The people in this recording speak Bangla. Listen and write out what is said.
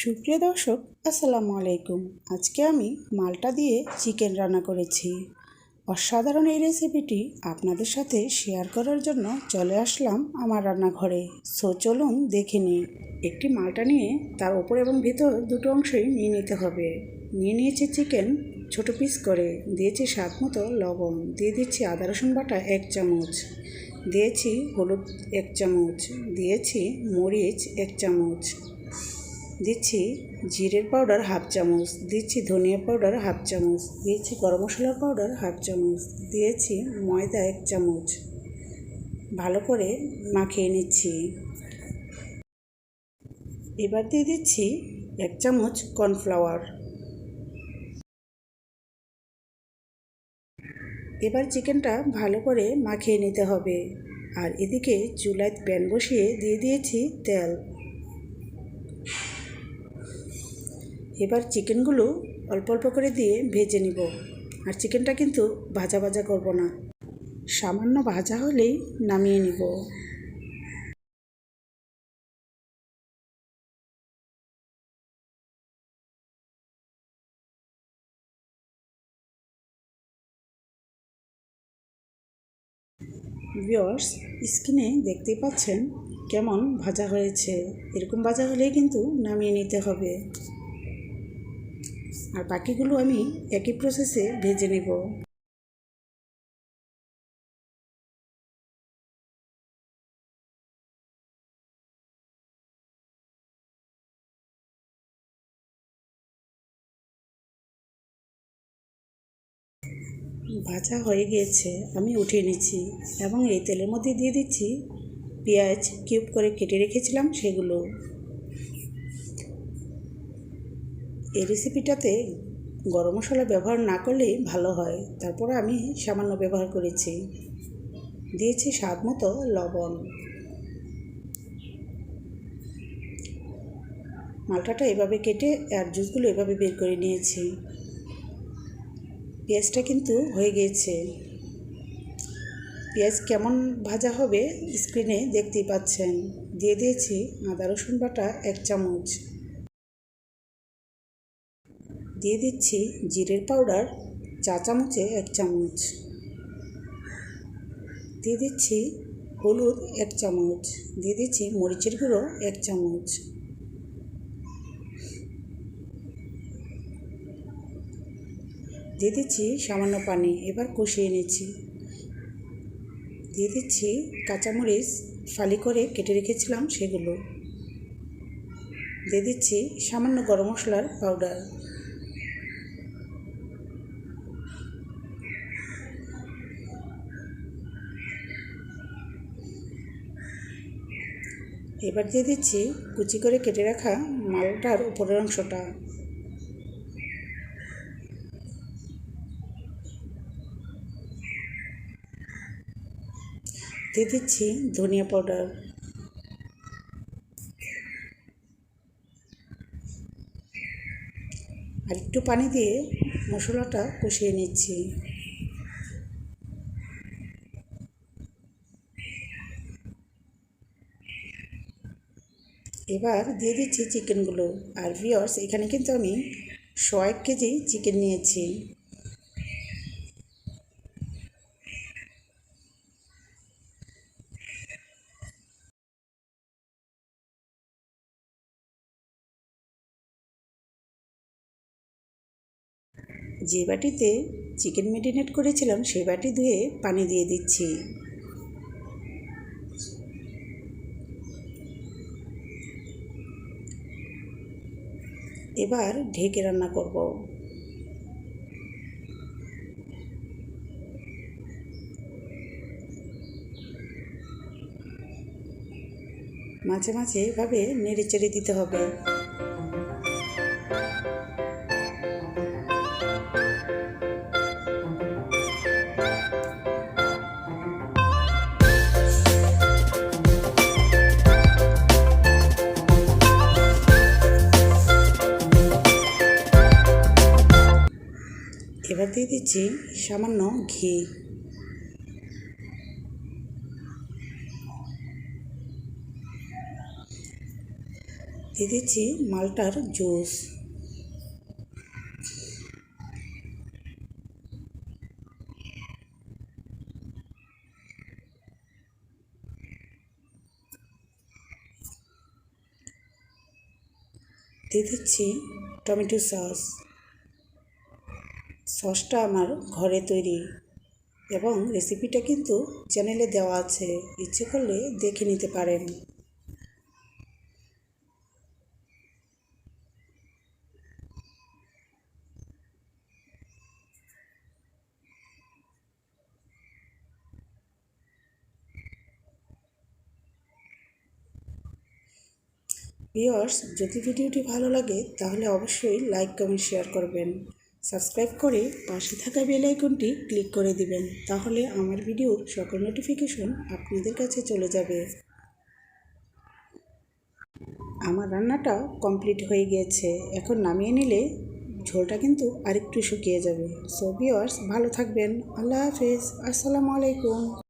সুপ্রিয় দর্শক, আসসালামু আলাইকুম। আজকে আমি মালটা দিয়ে চিকেন রান্না করেছি। অসাধারণ এই রেসিপিটি আপনাদের সাথে শেয়ার করার জন্য চলে আসলাম আমার রান্নাঘরে। সো চলুন দেখে নিই। একটি মালটা নিয়ে তার ওপর এবং ভেতর দুটো অংশই নিয়ে নিতে হবে। নিয়ে নিয়েছি চিকেন, ছোট পিস করে। দিয়েছি স্বাদ মতো লবণ। দিয়ে দিচ্ছি আদা, রসুন বাটা এক চামচ। দিয়েছি হলুদ এক চামচ। দিয়েছি মরিচ এক চামচ। দিচ্ছি জিরের পাউডার হাফ চামচ, দিচ্ছি ধনিয়া পাউডার হাফ চামচ দিয়েছি গরম মশলার পাউডার হাফ চামচ, দিয়েছি ময়দা এক চামচ। ভালো করে মাখিয়ে নিচ্ছি। এবার দিয়ে দিচ্ছি এক চামচ কর্নফ্লাওয়ার। এবার চিকেনটা ভালো করে মাখিয়ে নিতে হবে। আর এদিকে চুলায় প্যান বসিয়ে দিয়ে দিয়েছি তেল। এবার চিকেনগুলো অল্প অল্প করে দিয়ে ভেজে নিব। আর চিকেনটা কিন্তু ভাজা ভাজা করব না। সামান্য ভাজা হলেই নামিয়ে নিব। ভিওর্স স্কিনে দেখতেই পাচ্ছেন কেমন ভাজা হয়েছে। এরকম ভাজা হলেই কিন্তু নামিয়ে নিতে হবে। আর বাকিগুলো আমি একই প্রসেসে ভেজে নেব। ভাজা হয়ে গিয়েছে, আমি উঠিয়ে নিচ্ছি এবং এই তেলের মধ্যে দিয়ে দিচ্ছি পেঁয়াজ কিউব করে কেটে রেখেছিলাম সেগুলো। এই রেসিপিটাতে গরম মশলা ব্যবহার না করলেই ভালো হয়। তারপর আমি সামান্য ব্যবহার করেছি। দিয়েছি স্বাদ মতো লবণ। মালটাটা এভাবে কেটে আর জুসগুলো এভাবে বের করে নিয়েছি। পেঁয়াজটা কিন্তু হয়ে গিয়েছে। পেঁয়াজ কেমন ভাজা হবে স্ক্রিনে দেখতেই পাচ্ছেন। দিয়ে দিয়েছি আদা রসুন বাটা এক চামচ। দিয়ে দিচ্ছি জিরের পাউডার, চা চামচে এক চামচ। দিয়ে দিচ্ছি হলুদ এক চামচ। দিয়ে দিচ্ছি মরিচের গুঁড়ো এক চামচ। দিয়ে দিচ্ছি সামান্য পানি, এবার কষিয়ে নিচ্ছি। দিয়ে দিচ্ছি কাঁচামরিচ, ফালি করে কেটে রেখেছিলাম সেগুলো। দিয়ে দিচ্ছি সামান্য গরম মশলার পাউডার। এবার দিয়ে দিচ্ছি কুচি করে কেটে রাখা মালটার উপরের অংশটা। দিয়ে দিচ্ছি ধনিয়া পাউডার। আর একটু পানি দিয়ে মশলাটা কষিয়ে নিচ্ছি। এবার দিয়ে দিচ্ছি চিকেনগুলো। আর ভিওর্স এখানে কিন্তু আমি এক কেজি চিকেন নিয়েছি। যে বাটিতে চিকেন মেরিনেট করেছিলাম সেই বাটি ধুয়ে পানি দিয়ে দিচ্ছি। এবার ঢেকে রান্না করব। মাঝে মাঝে এভাবে নেড়ে চেড়ে দিতে হবে। এবার দিয়ে দিচ্ছি সামান্য ঘি। দিয়ে দিচ্ছি মালটার জুস। দিয়ে দিচ্ছি টমেটো সস। সসটা আমার ঘরে তৈরি এবং রেসিপিটা কিন্তু চ্যানেলে দেওয়া আছে। ইচ্ছে করলে দেখে নিতে পারেন। ভিওয়ার্স যদি ভিডিওটি ভালো লাগে, তাহলে অবশ্যই লাইক কমেন্ট শেয়ার করবেন। সাবস্ক্রাইব করে পাশে থাকা বেল আইকনটি ক্লিক করে দিবেন, তাহলে আমার ভিডিওর সকল নোটিফিকেশন আপনাদের কাছে চলে যাবে। আমার রান্নাটা কমপ্লিট হয়ে গিয়েছে। এখন নামিয়ে নিলে ঝোলটা কিন্তু আরেকটু শুকিয়ে যাবে। সো ভিওয়ার্স ভালো থাকবেন। আল্লাহ হাফেজ। আসসালামু আলাইকুম।